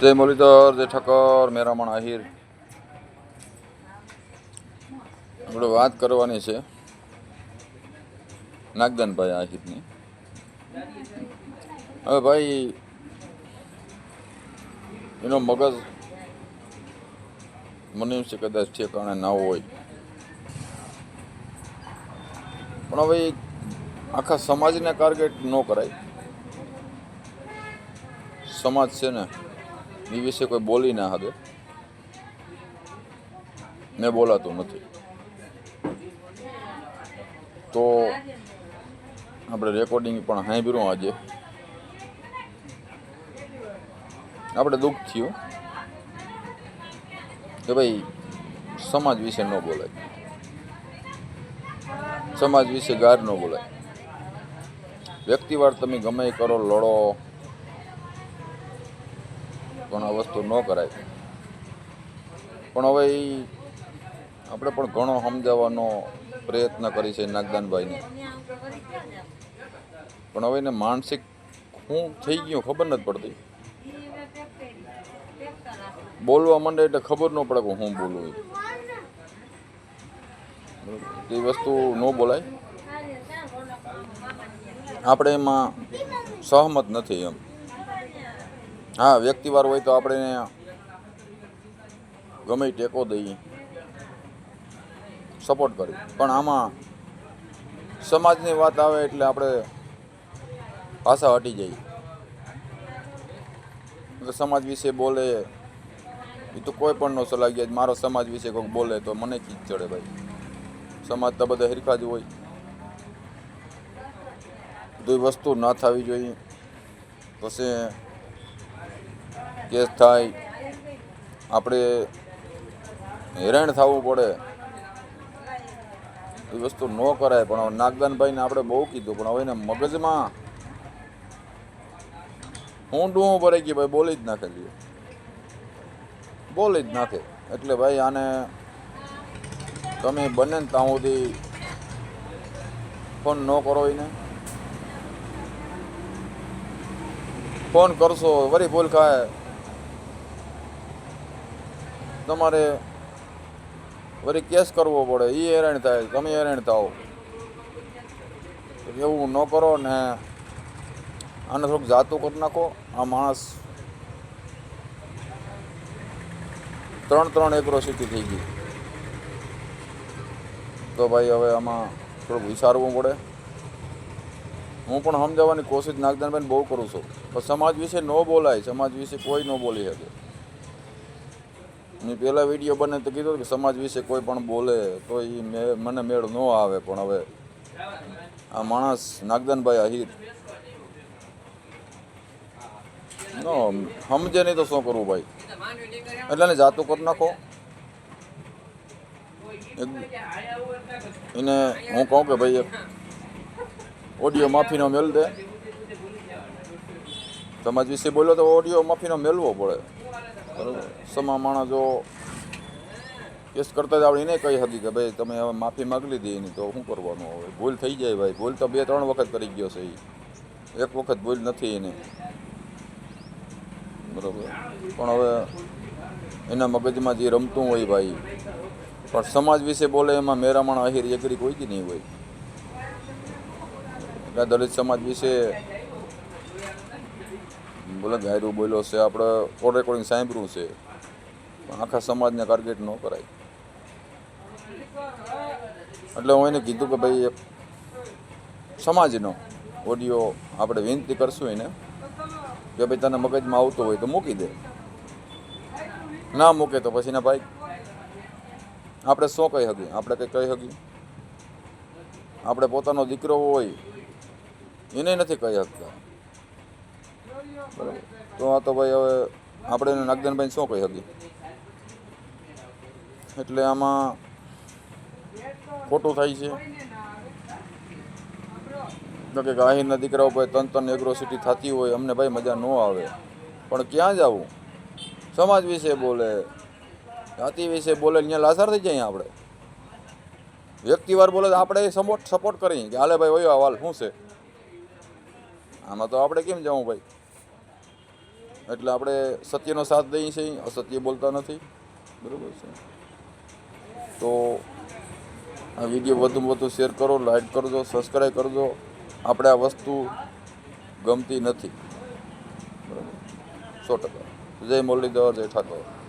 જય મુરલીધર, જય ઠક્કર મેરામણ આહિર. આપણે વાત કરવાની છે નાગદાનભાઈ આહિરની. હવે ભાઈ, એનો મગજ મનુષ્ય કદાચ ઠેકાણે ના હોય. પણ હવે આખા સમાજને ટાર્ગેટ ન કરાય. સમાજ છે ને એ વિશે કોઈ બોલી ના શકે ને બોલાતું નથી. તો આપણે રેકોર્ડિંગ પણ સાંભળ્યું આજે. આપણે દુઃખ થયું કે ભાઈ, સમાજ વિશે ન બોલાય. સમાજ વિશે ગાર ન બોલાય. વ્યક્તિવાર તમે ગમે કરો, લડો પણ આ વસ્તુ ન કરાય. પણ હવે એ આપણે પણ ઘણો સમજાવવાનો પ્રયત્ન કરી છે નાગદાનભાઈને. પણ હવે એને માનસિક હું થઈ ગયું ખબર નથી પડતી. બોલવા માંડે એટલે ખબર ન પડે કે હું બોલું એ વસ્તુ ન બોલાય. આપણે એમાં સહમત નથી એમ. હા, વ્યક્તિવાર હોય તો આપણે ગમે ટેકો દઈએ. સપોર્ટ કરી પણ આમાં સમાજની વાત આવે એટલે આપણે પાછા હટી જઈએ. એટલે સમાજ વિશે બોલે એ તો કોઈ પણ નો સલાહ ગયા મારો સમાજ વિશે કોઈક બોલે તો મને ખીચ ચડે ભાઈ. સમાજ તો બધા હરખા જ હોય. બધી વસ્તુ ના થવી જોઈએ. પછી કેસ થાય, આપણે હેરાન થવું પડે. એ વસ્તુ ન કરાય, પણ હવે નાગદાનભાઈને આપણે બહુ કીધું, પણ હવે એને મગજમાં હું ડું ભરાઈ ગઈ ભાઈ બોલી જ નાખે છે. બોલી જ નાખે. એટલે ભાઈ આને તમે બને ને ત્યાં સુધી ફોન ન કરો એને. ફોન કરશો, વરી ભૂલ ખાય તમારે વળી કેસ કરવો પડે એ હેરાન થાય, તમે હેરાન થાઓ. એવું ન કરો ને આને થોડુંક જાતું કરી નાખો. આ માણસ ત્રણ ત્રણ એગ્રોસિટી થઈ ગઈ. તો ભાઈ હવે આમાં થોડુંક વિચારવું પડે. હું પણ સમજાવવાની કોશિશ નાગદાનભાઈ બહુ કરું છું. પણ સમાજ વિશે ન બોલાય, સમાજ વિશે કોઈ ન બોલી શકે. મેં પહેલાં વીડિયો બને તો કીધું કે સમાજ વિશે કોઈ પણ બોલે તો એ મને મેળ ન આવે, પણ હવે આ માણસ નાગદાનભાઈ અહીર નો, સમજે નહીં તો શું કરવું ભાઈ? એટલે ને જાતું કરી નાખો. એને હું કહું કે ભાઈ ઓડિયો માફીનો મેલ દે. સમાજ વિશે બોલ્યો તો ઓડિયો માફીનો મેલવો પડે. સમા માણસ જો કેસ કરતા જ આપણે એને કહી હતી કે ભાઈ તમે હવે માફી માગી લીધી એની, તો શું કરવાનું હવે? ભૂલ થઈ જાય ભાઈ, ભૂલ તો બે, ત્રણ વખત કરી ગયો છે એ એક વખત ભૂલ નથી એને. બરાબર. પણ હવે એના મગજમાં જે રમતું હોય ભાઈ, પણ સમાજ વિશે બોલે એમાં મેરામણ આહિર એકરી કોઈ જ નહીં હોય. દલિત સમાજ વિશે બોલે ગાયરું બોલ્યો છે, આપણે ઓર રેકોર્ડિંગ સાંભળ્યું છે. પણ આખા સમાજને ટાર્ગેટ ન કરાય. એટલે હું એને કીધું કે ભાઈ, એક સમાજનો ઓડિયો આપણે વિનંતી કરશું એને કે ભાઈ તને મગજમાં આવતો હોય તો મૂકી દે. ના મૂકે તો પછી ના ભાઈ, આપણે શું કહી શકીએ? આપણે કંઈ કહી શકીએ? આપણે પોતાનો દીકરો હોય, એને નથી કહી શકતા. બરાબર તો આ તો ભાઈ હવે આપણે નાગદાનભાઈ શું કહી શકીએ? એટલે આમાં ખોટું થાય છે. તો કે આહીરના દીકરાઓ ભાઈ તન તન એગ્રોસિટી થતી હોય, અમને ભાઈ મજા ન આવે. પણ ક્યાં જવું? સમાજ વિશે બોલે, જાતિ વિશે બોલે અહીંયા લાસાર થઈ જાય આપણે. વ્યક્તિવાર બોલે તો આપણે સપોર્ટ સપોર્ટ કરીએ કે, હાલે ભાઈ ઓયો હાલ શું છે? આમાં તો આપણે કેમ જવું ભાઈ? એટલે આપણે સત્યનો સાથ દઈએ છીએ, અસત્ય બોલતા નથી. બરાબર છે? તો આ વીડિયો વધુમાં વધુ શેર કરો લાઇક કરજો સબસ્ક્રાઈબ કરજો. આપણે આ વસ્તુ ગમતી નથી. બરાબર? સો ટકા. જય મુરલીધર, જય ઠાકોર.